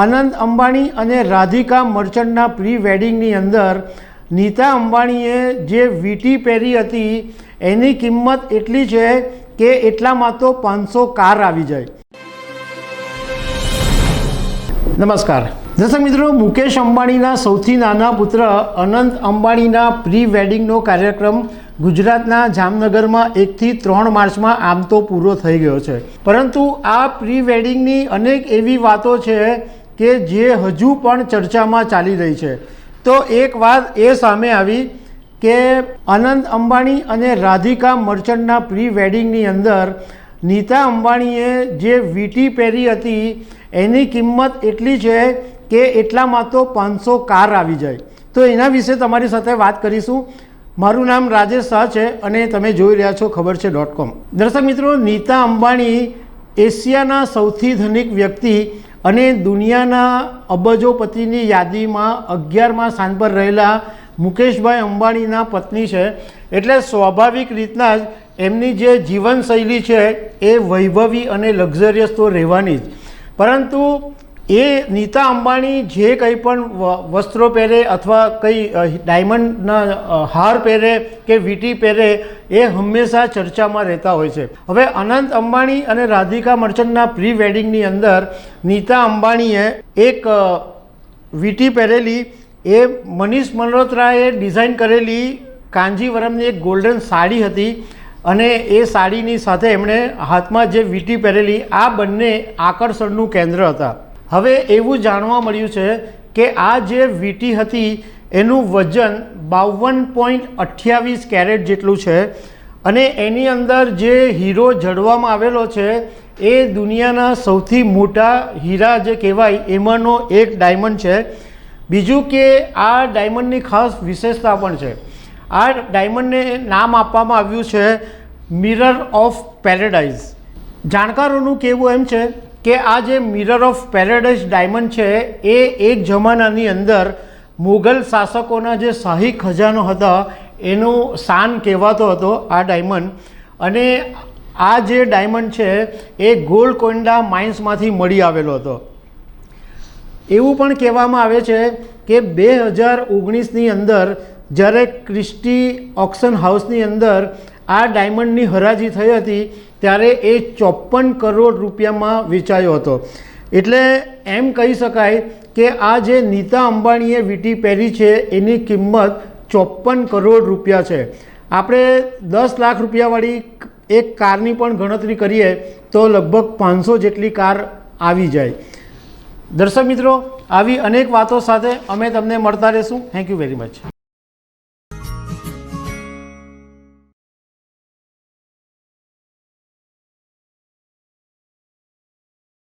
અનંત અંબાણી અને રાધિકા મર્ચન્ટના પ્રી વેડિંગની અંદર નીતા અંબાણીએ જે વીટી પહેરી હતી, એની કિંમત એટલી છે કે એટલામાં તો પાંચસો કાર આવી જાય. નમસ્કાર. દર્શક મિત્રો, મુકેશ અંબાણીના સૌથી નાના પુત્ર અનંત અંબાણીના પ્રી વેડિંગનો કાર્યક્રમ ગુજરાતના જામનગરમાં એકથી ત્રણ માર્ચમાં આમ તો પૂરો થઈ ગયો છે. પરંતુ આ પ્રી વેડિંગની અનેક એવી વાતો છે કે જે હજુ પણ ચર્ચામાં ચાલી રહી છે. તો એક વાત એ સામે આવી કે અનંત અંબાણી અને રાધિકા મર્ચન્ટના પ્રી વેડિંગની અંદર નીતા અંબાણીએ જે વીટી પહેરી હતી, એની કિંમત એટલી છે કે એટલામાં તો પાંચસો કાર આવી જાય. તો એના વિશે તમારી સાથે વાત કરીશું. મારું નામ રાજેશ શાહ છે અને તમે જોઈ રહ્યા છો ખબર છે ડોટ કોમ. દર્શક મિત્રો, નીતા અંબાણી એશિયાના સૌથી ધનિક વ્યક્તિ અને દુનિયાના અબજોપતિની યાદીમાં અગિયારમાં સ્થાન પર રહેલા મુકેશભાઈ અંબાણીના પત્ની છે. એટલે સ્વાભાવિક રીતના જ એમની જે જીવનશૈલી છે એ વૈભવી અને લક્ઝરિયસ તો રહેવાની જ. પરંતુ એ નીતા અંબાણી જે કંઈ પણ વસ્ત્રો પહેરે અથવા કંઈ ડાયમંડના હાર પહેરે કે વીટી પહેરે એ હંમેશા ચર્ચામાં રહેતા હોય છે. હવે અનંત અંબાણી અને રાધિકા મર્ચન્ટના પ્રી વેડિંગની અંદર નીતા અંબાણીએ એક વીટી પહેરેલી, એ મનીષ મલ્હોત્રાએ ડિઝાઇન કરેલી કાંજીવરમની એક ગોલ્ડન સાડી હતી અને એ સાડીની સાથે એમણે હાથમાં જે વીટી પહેરેલી, આ બંને આકર્ષણનું કેન્દ્ર હતા. હવે એવું જાણવા મળ્યું છે કે આ જે વીટી હતી, એનું વજન બાવન પોઈન્ટ અઠ્યાવીસ કેરેટ જેટલું છે અને એની અંદર જે હીરો જડવામાં આવેલો છે, એ દુનિયાના સૌથી મોટા હીરા જે કહેવાય, એમાંનો એક ડાયમંડ છે. બીજું કે આ ડાયમંડની ખાસ વિશેષતા પણ છે. આ ડાયમંડને નામ આપવામાં આવ્યું છે મિરર ઓફ પેરેડાઇઝ જાણકારોનું કહેવું એમ છે કે આ જે મિરર ઓફ પેરેડાઇઝ ડાયમંડ છે, એ એક જમાનાની અંદર મુઘલ શાસકોના જે શાહી ખજાનો હતા, એનું શાન કહેવાતો હતો આ ડાયમંડ અને આ જે ડાયમંડ છે, એ ગોલકોંડા માઇન્સમાંથી મળી આવેલો હતો. એવું પણ કહેવામાં આવે છે કે બે હજાર ઓગણીસની અંદર જ્યારે ક્રિસ્ટી ઓક્શન હાઉસની અંદર આ ડાયમંડની હરાજી થઈ હતી ત્યારે એ ચોપન કરોડ રૂપિયામાં વેચાયો હતો. એટલે એમ કહી શકાય કે આ જે નીતા અંબાણીએ વીટી પહેરી છે, એની કિંમત ચોપન કરોડ રૂપિયા છે. આપણે દસ લાખ રૂપિયાવાળી એક કારની પણ ગણતરી કરીએ તો લગભગ પાંચસો જેટલી કાર આવી જાય. દર્શક મિત્રો, આવી અનેક વાતો સાથે અમે તમને મળતા રહીશું. Thank you very much